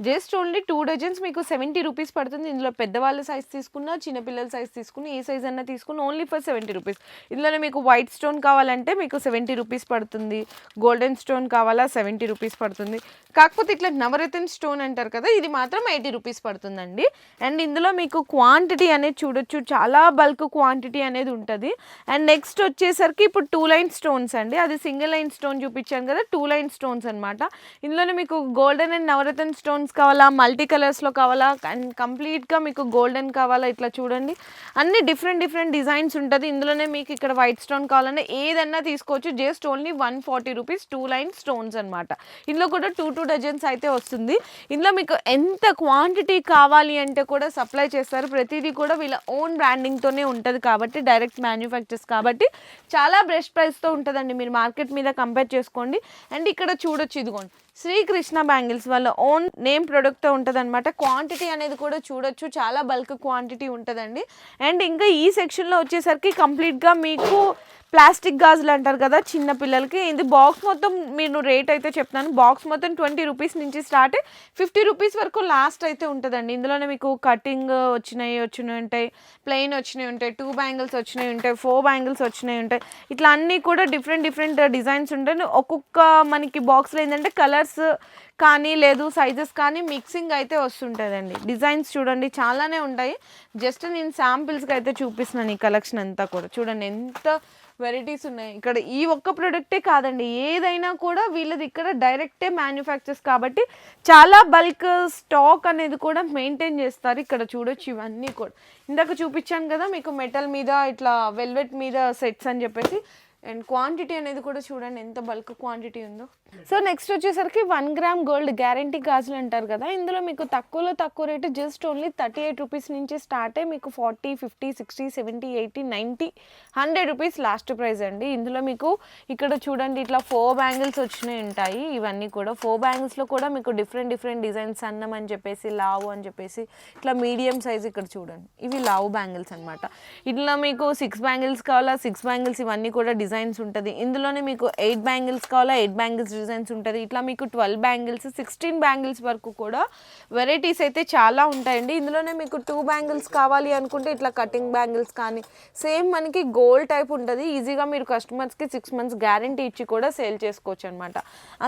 జస్ట్ ఓన్లీ టూ డజన్స్ మీకు సెవెంటీ రూపీస్ పడుతుంది. ఇందులో పెద్దవాళ్ళ సైజ్ తీసుకున్నా చిన్నపిల్లల సైజ్ తీసుకుని ఏ సైజ్ అన్నా తీసుకుని ఓన్లీ ఫర్ సెవెంటీ రూపీస్ ఇందులోనే మీకు వైట్ స్టోన్ కావాలంటే మీకు సెవెంటీ రూపీస్ పడుతుంది. గోల్డెన్ స్టోన్ కావాలా సెవెంటీ రూపీస్ పడుతుంది. కాకపోతే ఇట్లా నవరత్న స్టోన్ అంటారు కదా ఇది మాత్రం ఎయిటీ రూపీస్ పడుతుందండి. అండ్ ఇందులో మీకు క్వాంటిటీ అనేది చూడొచ్చు. చాలా బల్క్ క్వాంటిటీ అనేది ఉంటుంది. అండ్ నెక్స్ట్ వచ్చేసరికి ఇప్పుడు టూ లైన్ స్టోన్స్ అండి. అది సింగిల్ లైన్ స్టోన్ చూపించాను కదా టూ లైన్ స్టోన్స్ అనమాట ఇందులోనే మీకు గోల్డెన్ అండ్ నవరత్న స్టోన్స్ కావాలా మల్టీ కలర్స్లో కావాలా అండ్ కంప్లీట్గా మీకు గోల్డెన్ కావాలా ఇట్లా చూడండి. అన్ని డిఫరెంట్ డిఫరెంట్ డిజైన్స్ ఉంటుంది. ఇందులోనే మీకు ఇక్కడ వైట్ స్టోన్ కావాలన్నా ఏదన్నా తీసుకోవచ్చు. Just only one forty rupees two line stones అనమాట ఇందులో కూడా టూ టూ డజన్స్ అయితే వస్తుంది. ఇందులో మీకు ఎంత క్వాంటిటీ కావాలి అంటే కూడా సప్లై చేస్తారు. ప్రతిదీ కూడా వీళ్ళ ఓన్ బ్రాండింగ్తోనే ఉంటుంది కాబట్టి డైరెక్ట్ మ్యానుఫ్యాక్చర్స్ కాబట్టి చాలా బెస్ట్ ప్రైస్తో ఉంటుందండి. మీరు మార్కెట్ మీద కంపేర్ చేసుకోండి. అండ్ ఇక్కడ చూడొచ్చు ఇదిగోండి. శ్రీకృష్ణ బ్యాంగిల్స్ వాళ్ళ ఓన్ నేమ్ ప్రొడక్ట్ ఉంటుంది అనమాట క్వాంటిటీ అనేది కూడా చూడొచ్చు. చాలా బల్క్ క్వాంటిటీ ఉంటుందండి. అండ్ ఇంకా ఈ సెక్షన్లో వచ్చేసరికి కంప్లీట్గా మీకు ప్లాస్టిక్ గాజులు అంటారు కదా చిన్న పిల్లలకి. ఇది బాక్స్ మొత్తం మీరు రేట్ అయితే చెప్తాను బాక్స్ మొత్తం ట్వంటీ రూపీస్ నుంచి స్టార్ట్ ఫిఫ్టీ రూపీస్ వరకు లాస్ట్ అయితే ఉంటుందండి. ఇందులోనే మీకు కటింగ్ వచ్చినాయి వచ్చినాయి ఉంటాయి. ప్లెయిన్ వచ్చినాయి ఉంటాయి. టూ బ్యాంగిల్స్ వచ్చినాయి ఉంటాయి. ఫోర్ బ్యాంగిల్స్ వచ్చినాయి ఉంటాయి. ఇట్లా అన్నీ కూడా డిఫరెంట్ డిఫరెంట్ డిజైన్స్ ఉంటాయి. ఒక్కొక్క మనకి బాక్స్లో ఏంటంటే కలర్ కలర్స్ కానీ లేదు సైజెస్ కానీ మిక్సింగ్ అయితే వస్తుంటుందండి. డిజైన్స్ చూడండి చాలానే ఉంటాయి. జస్ట్ నేను శాంపిల్స్కి అయితే చూపిస్తున్నాను ఈ కలెక్షన్ అంతా కూడా. చూడండి ఎంత వెరైటీస్ ఉన్నాయి. ఇక్కడ ఈ ఒక్క ప్రోడక్టే కాదండి ఏదైనా కూడా వీళ్ళది ఇక్కడ డైరెక్టే మ్యానుఫ్యాక్చర్స్ కాబట్టి చాలా బల్క్ స్టాక్ అనేది కూడా మెయింటైన్ చేస్తారు ఇక్కడ చూడొచ్చు ఇవన్నీ కూడా. ఇందాక చూపించాను కదా మీకు మెటల్ మీద ఇట్లా వెల్వెట్ మీద సెట్స్ అని చెప్పేసి. అండ్ క్వాంటిటీ అనేది కూడా చూడండి ఎంత బల్క్ క్వాంటిటీ ఉందో. Hmm. సో నెక్స్ట్ వచ్చేసరికి వన్ గ్రామ్ గోల్డ్ గ్యారంటీ గాజులు అంటారు కదా ఇందులో మీకు తక్కువలో తక్కువ rate just only thirty eight rupees నుంచి స్టార్ట్ అయ్యి మీకు forty fifty sixty seventy eighty ninety hundred rupees last price అండి. ఇందులో మీకు ఇక్కడ చూడండి ఇట్లా ఫోర్ బ్యాంగిల్స్ వచ్చినాయి ఉంటాయి. ఇవన్నీ కూడా ఫోర్ బ్యాంగిల్స్లో కూడా మీకు డిఫరెంట్ డిఫరెంట్ డిజైన్స్ అన్నం అని చెప్పేసి లావు అని చెప్పేసి ఇట్లా మీడియం సైజ్ ఇక్కడ చూడండి. ఇవి లావు బ్యాంగిల్స్ అనమాట ఇట్లా మీకు సిక్స్ బ్యాంగిల్స్ కావాలా సిక్స్ బ్యాంగిల్స్ ఇవన్నీ కూడా డిజైన్ డిజైన్స్ ఉంటుంది. ఇందులోనే మీకు ఎయిట్ బ్యాంగిల్స్ కావాలా? ఎయిట్ బ్యాంగిల్స్ డిజైన్స్ ఉంటుంది. ఇట్లా మీకు ట్వెల్వ్ బ్యాంగిల్స్ సిక్స్టీన్ బ్యాంగిల్స్ వరకు కూడా వెరైటీస్ అయితే చాలా ఉంటాయండి. ఇందులోనే మీకు టూ బ్యాంగిల్స్ కావాలి అనుకుంటే ఇట్లా కటింగ్ బ్యాంగిల్స్ కానీ సేమ్ మనకి గోల్డ్ టైప్ ఉంటుంది. ఈజీగా మీరు కస్టమర్స్కి సిక్స్ మంత్స్ గ్యారంటీ ఇచ్చి కూడా సేల్ చేసుకోవచ్చు అనమాట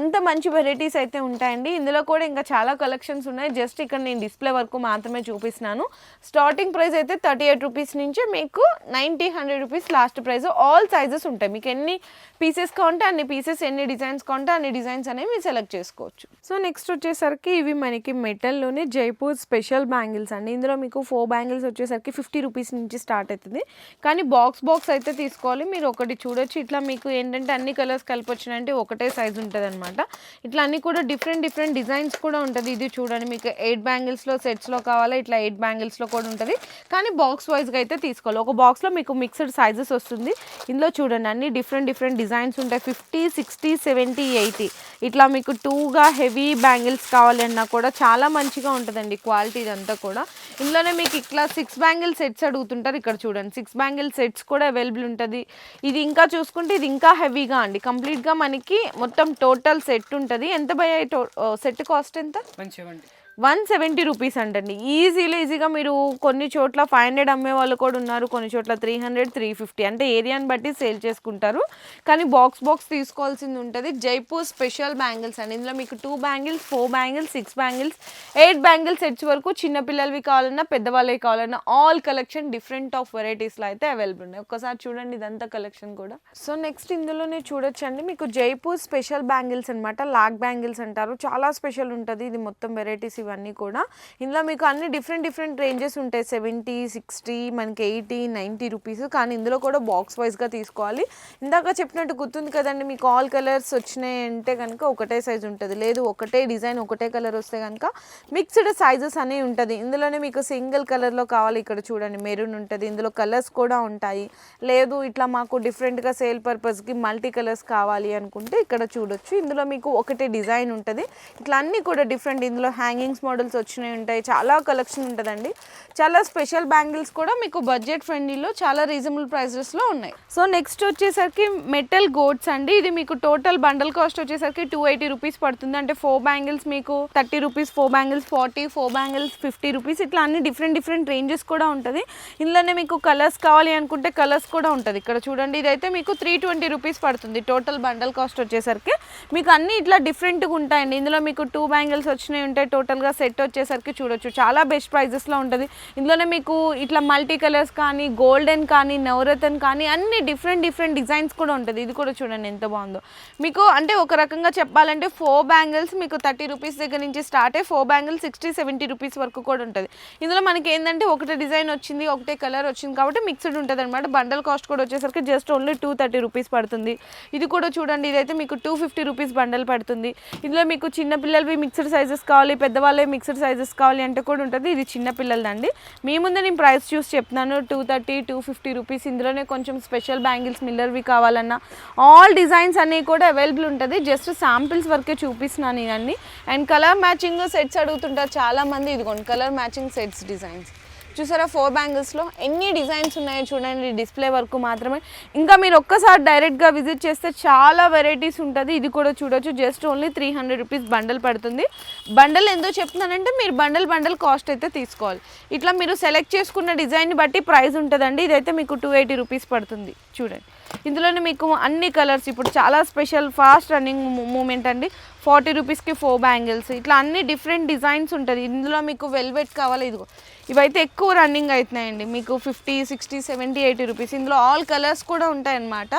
అంత మంచి వెరైటీస్ అయితే ఉంటాయండి. ఇందులో కూడా ఇంకా చాలా కలెక్షన్స్ ఉన్నాయి. జస్ట్ ఇక్కడ నేను డిస్ప్లే వరకు మాత్రమే చూపిస్తున్నాను. స్టార్టింగ్ ప్రైస్ అయితే థర్టీ ఎయిట్ రూపీస్ నుంచి మీకు ninety hundred rupees last price. All sizes ఉంటాయి. మీకు ఎన్ని పీసెస్ కావాలంటే అన్ని పీసెస్ ఎన్ని డిజైన్స్ కావాలంటే అన్ని డిజైన్స్ అనేవి మీరు సెలెక్ట్ చేసుకోవచ్చు. సో నెక్స్ట్ వచ్చేసరికి ఇవి మనకి మెటల్లోనే జైపూర్ స్పెషల్ బ్యాంగిల్స్ అండి. ఇందులో మీకు ఫోర్ బ్యాంగిల్స్ వచ్చేసరికి ఫిఫ్టీ రూపీస్ నుంచి స్టార్ట్ అవుతుంది. కానీ బాక్స్ బాక్స్ అయితే తీసుకోవాలి. మీరు ఒకటి చూడొచ్చు. ఇట్లా మీకు ఏంటంటే అన్ని కలర్స్ కలిపి వచ్చినాయంటే ఒకటే సైజ్ ఉంటుంది అనమాట ఇట్లా అన్ని కూడా డిఫరెంట్ డిఫరెంట్ డిజైన్స్ కూడా ఉంటుంది. ఇది చూడండి మీకు ఎయిట్ బ్యాంగిల్స్లో సెట్స్లో కావాలా. ఇట్లా ఎయిట్ బ్యాంగిల్స్లో కూడా ఉంటుంది. కానీ బాక్స్ వైజ్గా అయితే తీసుకోవాలి. ఒక బాక్స్లో మీకు మిక్స్డ్ సైజెస్ వస్తుంది. ఇందులో చూడండి అన్ని డిఫరెంట్ డిఫరెంట్ డిజైన్స్ ఉంటాయి. ఫిఫ్టీ సిక్స్టీ సెవెంటీ ఎయిటీ ఇట్లా మీకు టూగా హెవీ బ్యాంగిల్స్ కావాలన్నా కూడా చాలా మంచిగా ఉంటుందండి క్వాలిటీ ఇదంతా కూడా. ఇందులోనే మీకు ఇట్లా సిక్స్ బ్యాంగిల్ సెట్స్ అడుగుతుంటారు ఇక్కడ చూడండి. సిక్స్ బ్యాంగిల్ సెట్స్ కూడా అవైలబుల్ ఉంటుంది. ఇది ఇంకా చూసుకుంటే ఇది ఇంకా హెవీగా అండి. కంప్లీట్గా మనకి మొత్తం టోటల్ సెట్ ఉంటుంది. ఎంత భయ సెట్ కాస్ట్ ఎంత? మంచిగా వన్ సెవెంటీ రూపీస్ అంటండి. ఈజీలో ఈజీగా మీరు కొన్ని చోట్ల ఫైవ్ హండ్రెడ్ అమ్మే వాళ్ళు కూడా ఉన్నారు కొన్ని చోట్ల త్రీ హండ్రెడ్ త్రీ ఫిఫ్టీ అంటే ఏరియాని బట్టి సేల్ చేసుకుంటారు. కానీ బాక్స్ బాక్స్ తీసుకోవాల్సింది ఉంటుంది జైపూర్ స్పెషల్ బ్యాంగిల్స్ అండి. ఇందులో మీకు two bangles four bangles six bangles eight bangles sets వరకు చిన్నపిల్లలవి కావాలన్నా పెద్దవాళ్ళవి కావాలన్నా ఆల్ కలెక్షన్ డిఫరెంట్ ఆఫ్ వెరైటీస్లో అయితే అవైలబుల్ ఉన్నాయి. ఒక్కసారి చూడండి ఇదంతా కలెక్షన్ కూడా. సో నెక్స్ట్ ఇందులోనే చూడొచ్చండి మీకు జైపూర్ స్పెషల్ బ్యాంగిల్స్ అనమాట లాక్ బ్యాంగిల్స్ అంటారు. చాలా స్పెషల్ ఉంటుంది ఇది మొత్తం వెరైటీస్ ఇవన్నీ కూడా. ఇందులో మీకు అన్ని డిఫరెంట్ డిఫరెంట్ రేంజెస్ ఉంటాయి. సెవెంటీ సిక్స్టీ మనకి ఎయిటీ నైంటీ రూపీస్ కానీ ఇందులో కూడా బాక్స్ వైజ్గా తీసుకోవాలి. ఇందాక చెప్పినట్టు గుర్తుంది కదండి మీకు ఆల్ కలర్స్ వచ్చినాయి అంటే కనుక ఒకటే సైజ్ ఉంటుంది. లేదు ఒకటే డిజైన్ ఒకటే కలర్ వస్తే కనుక మిక్స్డ్ సైజెస్ అనేవి ఉంటుంది. ఇందులోనే మీకు సింగిల్ కలర్లో కావాలి. ఇక్కడ చూడండి మెరూన్ ఉంటుంది. ఇందులో కలర్స్ కూడా ఉంటాయి. లేదు ఇట్లా మాకు డిఫరెంట్గా సేల్ పర్పస్కి మల్టీ కలర్స్ కావాలి అనుకుంటే ఇక్కడ చూడొచ్చు. ఇందులో మీకు ఒకటే డిజైన్ ఉంటుంది. ఇట్లా అన్నీ కూడా డిఫరెంట్ ఇందులో హ్యాంగింగ్ హ్యాంగింగ్స్ మోడల్స్ వచ్చినాయి ఉంటాయి. చాలా కలెక్షన్ ఉంటుందండి. చాలా స్పెషల్ బ్యాంగిల్స్ కూడా మీకు బడ్జెట్ ఫ్రెండ్లీలో చాలా రీజనబుల్ ప్రైజెస్లో ఉన్నాయి. సో నెక్స్ట్ వచ్చేసరికి మెటల్ గోడ్స్ అండి. ఇది మీకు టోటల్ బండల్ కాస్ట్ వచ్చేసరికి టూ ఎయిటీ రూపీస్ పడుతుంది. అంటే ఫోర్ బ్యాంగిల్స్ మీకు thirty rupees four bangles forty four bangles fifty rupees. ఇట్లా అన్ని డిఫరెంట్ డిఫరెంట్ రేంజెస్ కూడా ఉంటుంది. ఇందులోనే మీకు కలర్స్ కావాలి అనుకుంటే కలర్స్ కూడా ఉంటుంది. ఇక్కడ చూడండి ఇదైతే మీకు త్రీ ట్వంటీ రూపీస్ పడుతుంది టోటల్ బండల్ కాస్ట్ వచ్చేసరికి. మీకు అన్ని ఇట్లా డిఫరెంట్గా ఉంటాయండి. ఇందులో మీకు టూ బ్యాంగిల్స్ వచ్చినాయి ఉంటాయి. టోటల్గా సెట్ వచ్చేసరికి చూడొచ్చు. చాలా బెస్ట్ ప్రైజెస్లో ఉంటుంది. ఇందులోనే మీకు ఇట్లా మల్టీ కలర్స్ కానీ గోల్డెన్ కానీ నవరతన్ కానీ అన్ని డిఫరెంట్ డిఫరెంట్ డిజైన్స్ కూడా ఉంటుంది. ఇది కూడా చూడండి ఎంత బాగుందో. మీకు అంటే ఒక రకంగా చెప్పాలంటే ఫోర్ బ్యాంగిల్స్ మీకు థర్టీ రూపీస్ దగ్గర నుంచి స్టార్ట్ అయ్యి four bangles sixty seventy rupees వరకు కూడా ఉంటుంది. ఇందులో మనకి ఏంటంటే ఒకటే డిజైన్ వచ్చింది ఒకటే కలర్ వచ్చింది కాబట్టి మిక్స్డ్ ఉంటుంది అనమాట బండల్ కాస్ట్ కూడా వచ్చేసరికి just only two thirty rupees పడుతుంది. ఇది కూడా చూడండి ఇదైతే మీకు టూ ఫిఫ్టీ రూపీస్ బండల్ పడుతుంది. ఇందులో మీకు చిన్న పిల్లలవి మిక్స్డ్ సైజెస్ కావాలి పెద్దవాళ్ళు కావాలి మిక్స్డ్ సైజెస్ కావాలి అంటే కూడా ఉంటుంది. ఇది చిన్న పిల్లలదండి. మీ ముందు నేను ప్రైస్ చూసి చెప్తున్నాను. Two thirty two fifty rupees ఇందులోనే కొంచెం స్పెషల్ బ్యాంగిల్స్ మిల్లర్వి కావాలన్నా. ఆల్ డిజైన్స్ అనేవి కూడా అవైలబుల్ ఉంటుంది. జస్ట్ శాంపిల్స్ వరకే చూపిస్తున్నాను ఇవన్నీ అండ్ కలర్ మ్యాచింగ్ సెట్స్ అడుగుతుంటారు చాలామంది. ఇదిగోండి కలర్ మ్యాచింగ్ సెట్స్ డిజైన్స్ చూసారా ఫోర్ బ్యాంగిల్స్లో ఎన్ని డిజైన్స్ ఉన్నాయో చూడండి డిస్ప్లే వరకు మాత్రమే. ఇంకా మీరు ఒక్కసారి డైరెక్ట్గా విజిట్ చేస్తే చాలా వెరైటీస్ ఉంటుంది. ఇది కూడా చూడొచ్చు. Just only three hundred rupees bundle పడుతుంది. బండల్ ఎందుకు చెప్తున్నానంటే మీరు బండల్ బండల్ కాస్ట్ అయితే తీసుకోవాలి. ఇట్లా మీరు సెలెక్ట్ చేసుకున్న డిజైన్ని బట్టి ప్రైస్ ఉంటుందండి. ఇదైతే మీకు టూ ఎయిటీ రూపీస్ పడుతుంది. చూడండి. ఇందులోనే మీకు అన్ని కలర్స్ ఇప్పుడు చాలా స్పెషల్ ఫాస్ట్ రన్నింగ్ మూమెంట్ అండి. ఫార్టీ రూపీస్కి ఫోర్ బ్యాంగిల్స్ ఇట్లా అన్ని డిఫరెంట్ డిజైన్స్ ఉంటుంది. ఇందులో మీకు వెల్వెట్ కావాలి ఇదిగో. ఇవైతే ఎక్కువ రన్నింగ్ అవుతున్నాయండి. మీకు fifty sixty seventy eighty rupees ఇందులో ఆల్ కలర్స్ కూడా ఉంటాయన్నమాట.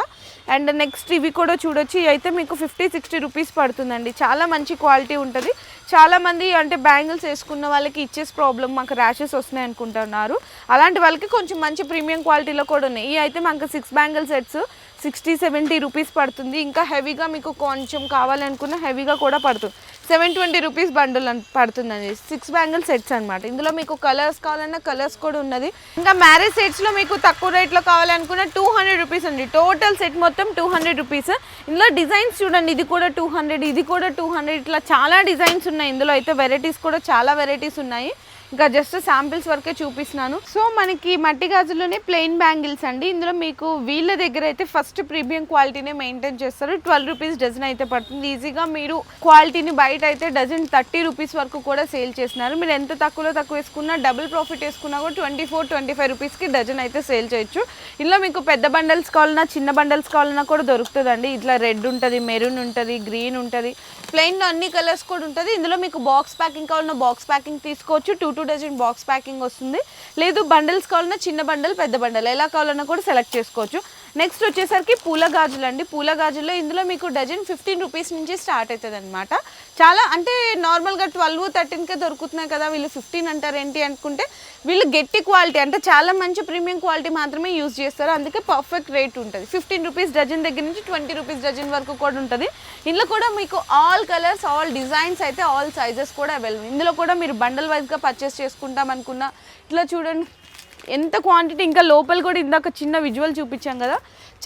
అండ్ నెక్స్ట్ ఇవి కూడా చూడొచ్చు. ఇవి అయితే మీకు ఫిఫ్టీ సిక్స్టీ రూపీస్ పడుతుందండి. చాలా మంచి క్వాలిటీ ఉంటుంది. చాలామంది అంటే బ్యాంగిల్స్ వేసుకున్న వాళ్ళకి ఇచ్చేస్ ప్రాబ్లం మాకు ర్యాషెస్ వస్తున్నాయి అనుకుంటున్నారు. అలాంటి వాళ్ళకి కొంచెం మంచి ప్రీమియం క్వాలిటీలో కూడా ఉన్నాయి. ఇవి అయితే మాకు six bangle sets sixty seventy rupees పడుతుంది. ఇంకా హెవీగా మీకు కొంచెం కావాలనుకున్న హెవీగా కూడా పడుతుంది. సెవెన్ ట్వంటీ రూపీస్ బండిల్ పడుతుందండి. సిక్స్ బ్యాంగిల్ సెట్స్ అనమాట ఇందులో మీకు కలర్స్ కావాలన్నా కలర్స్ కూడా ఉన్నది. ఇంకా మ్యారేజ్ సెట్స్లో మీకు తక్కువ రేట్లో కావాలనుకున్న టూ హండ్రెడ్ రూపీస్ అండి. టోటల్ సెట్ మొత్తం టూ హండ్రెడ్ రూపీస్. ఇందులో డిజైన్స్ చూడండి. ఇది కూడా టూ హండ్రెడ్ ఇది కూడా టూ హండ్రెడ్. ఇట్లా చాలా డిజైన్స్ ఉన్నాయి. ఇందులో అయితే వెరైటీస్ కూడా చాలా వెరైటీస్ ఉన్నాయి. ఇంకా జస్ట్ శాంపిల్స్ వరకే చూపిస్తున్నాను. సో మనకి మట్టి గాజులోనే ప్లెయిన్ బ్యాంగిల్స్ అండి. ఇందులో మీకు వీళ్ళ దగ్గర అయితే ఫస్ట్ ప్రీమియం క్వాలిటీనే మెయింటైన్ చేస్తారు. ట్వెల్వ్ రూపీస్ డజన్ అయితే పడుతుంది. ఈజీగా మీరు క్వాలిటీని బయట అయితే డజన్ థర్టీ రూపీస్ వరకు కూడా సేల్ చేస్తున్నారు. మీరు ఎంత తక్కువలో తక్కువ వేసుకున్నా డబుల్ ప్రాఫిట్ వేసుకున్నా కూడా ట్వంటీ ఫోర్ ట్వంటీ ఫైవ్ రూపీస్కి డజన్ అయితే సేల్ చేయొచ్చు. ఇందులో మీకు పెద్ద బండల్స్ కావాలన్నా చిన్న బండల్స్ కావాలన్నా కూడా దొరుకుతుందండి. ఇట్లా రెడ్ ఉంటుంది మెరూన్ ఉంటుంది గ్రీన్ ఉంటుంది. ప్లెయిన్లో అన్ని కలర్స్ కూడా ఉంటుంది. ఇందులో మీకు బాక్స్ ప్యాకింగ్ కావాలన్నా బాక్స్ ప్యాకింగ్ తీసుకోవచ్చు. Two two dozen box packing వస్తుంది. లేదు బండిల్స్ కావాలన్నా చిన్న బండల్ పెద్ద బండల్ ఎలా కావాలన్నా కూడా సెలెక్ట్ చేసుకోవచ్చు. నెక్స్ట్ వచ్చేసరికి పూల గాజులు అండి పూల గాజుల్లో ఇందులో మీకు డజన్ ఫిఫ్టీన్ రూపీస్ నుంచి స్టార్ట్ అవుతుంది అనమాట చాలా అంటే నార్మల్గా ట్వెల్వ్ థర్టీన్కే దొరుకుతున్నాయి కదా వీళ్ళు ఫిఫ్టీన్ అంటారు ఏంటి అనుకుంటే వీళ్ళు గట్టి క్వాలిటీ అంటే చాలా మంచి ప్రీమియం క్వాలిటీ మాత్రమే యూజ్ చేస్తారు. అందుకే పర్ఫెక్ట్ రేట్ ఉంటుంది. ఫిఫ్టీన్ రూపీస్ డజన్ దగ్గర నుంచి ట్వంటీ రూపీస్ డజన్ వరకు కూడా ఉంటుంది. ఇందులో కూడా మీకు ఆల్ కలర్స్ ఆల్ డిజైన్స్ అయితే ఆల్ సైజెస్ కూడా అవైలబుల్ ఇందులో కూడా మీరు బండల్ వైజ్గా పర్చేస్ చేసుకుంటాం అనుకున్నా ఇట్లా చూడండి. ఎంత క్వాంటిటీ ఇంకా లోపల కూడా ఇందాక చిన్న విజువల్ చూపించాం కదా.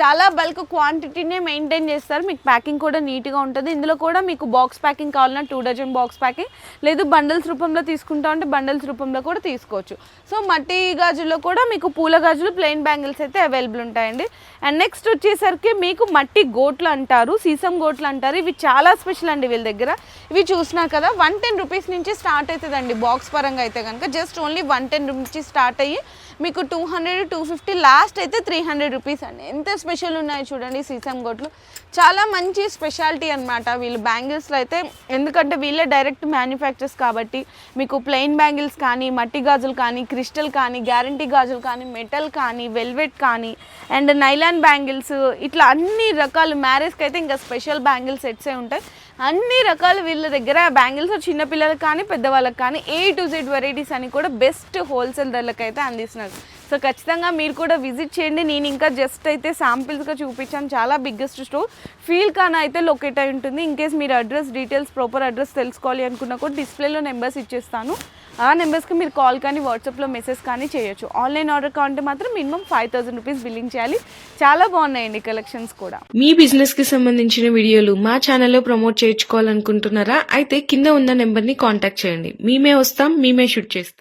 చాలా బల్క్ క్వాంటిటీనే మెయింటైన్ చేస్తారు. మీకు ప్యాకింగ్ కూడా నీట్గా ఉంటుంది. ఇందులో కూడా మీకు బాక్స్ ప్యాకింగ్ కావాలన్నా టూ డజన్ బాక్స్ ప్యాకింగ్ లేదు బండల్స్ రూపంలో తీసుకుంటా ఉంటే బండల్స్ రూపంలో కూడా తీసుకోవచ్చు. సో మట్టి గాజుల్లో కూడా మీకు పూల గాజులు ప్లెయిన్ బ్యాంగిల్స్ అయితే అవైలబుల్ ఉంటాయండి. అండ్ నెక్స్ట్ వచ్చేసరికి మీకు మట్టి గోట్లు అంటారు సీసం గోట్లు అంటారు. ఇవి చాలా స్పెషల్ అండి వీళ్ళ దగ్గర. ఇవి చూసినా కదా వన్ టెన్ రూపీస్ నుంచి స్టార్ట్ అవుతుందండి బాక్స్ పరంగా అయితే కనుక జస్ట్ ఓన్లీ వన్ టెన్ నుంచి స్టార్ట్ అయ్యి మీకు two hundred two fifty last అయితే త్రీ హండ్రెడ్ రూపీస్ అండి. ఎంత స్పెషల్ ఉన్నాయి చూడండి సీసం గోట్లు చాలా మంచి స్పెషాలిటీ అనమాట వీళ్ళు బ్యాంగిల్స్లో అయితే. ఎందుకంటే వీళ్ళే డైరెక్ట్ మ్యానుఫ్యాక్చర్స్ కాబట్టి మీకు ప్లెయిన్ బ్యాంగిల్స్ కానీ మట్టి గాజులు కానీ క్రిస్టల్ కానీ గ్యారంటీ గాజులు కానీ మెటల్ కానీ వెల్వెట్ కానీ అండ్ నైలాన్ బ్యాంగిల్స్ ఇట్లా అన్ని రకాలు మ్యారేజ్కి అయితే ఇంకా స్పెషల్ బ్యాంగిల్ సెట్సే ఉంటాయి. అన్ని రకాల వీళ్ళ దగ్గర బ్యాంగిల్స్ చిన్నపిల్లలకు కానీ పెద్దవాళ్ళకి కానీ ఏ టు జెడ్ వెరైటీస్ అని కూడా బెస్ట్ హోల్సేల్ ధరలకు అయితే అందిస్తున్నారు. సో ఖచ్చితంగా మీరు కూడా విజిట్ చేయండి. నేను ఇంకా జస్ట్ అయితే శాంపిల్స్గా చూపించాను. చాలా బిగ్గెస్ట్ స్టోర్ ఫీల్ కాన్ అయితే లొకేట్ అయి ఉంటుంది. ఇన్ కేస్ మీరు అడ్రస్ డీటెయిల్స్ ప్రాపర్ అడ్రస్ తెలుసుకోవాలి అనుకున్నా కూడా డిస్ప్లేలో నెంబర్స్ ఇచ్చేస్తాను. ఆ నెంబర్స్కి మీరు కాల్ కానీ వాట్సాప్లో మెసేజ్ కానీ చేయొచ్చు. ఆన్లైన్ ఆర్డర్ కావాలంటే మాత్రం minimum five thousand rupees billing చేయాలి. చాలా బాగున్నాయండి కలెక్షన్స్ కూడా. మీ బిజినెస్కి సంబంధించిన వీడియోలు మా ఛానల్లో ప్రమోట్ చేయించుకోవాలనుకుంటున్నారా? అయితే కింద ఉన్న నెంబర్ని కాంటాక్ట్ చేయండి. మేమే వస్తాం మేమే షూట్ చేస్తాం.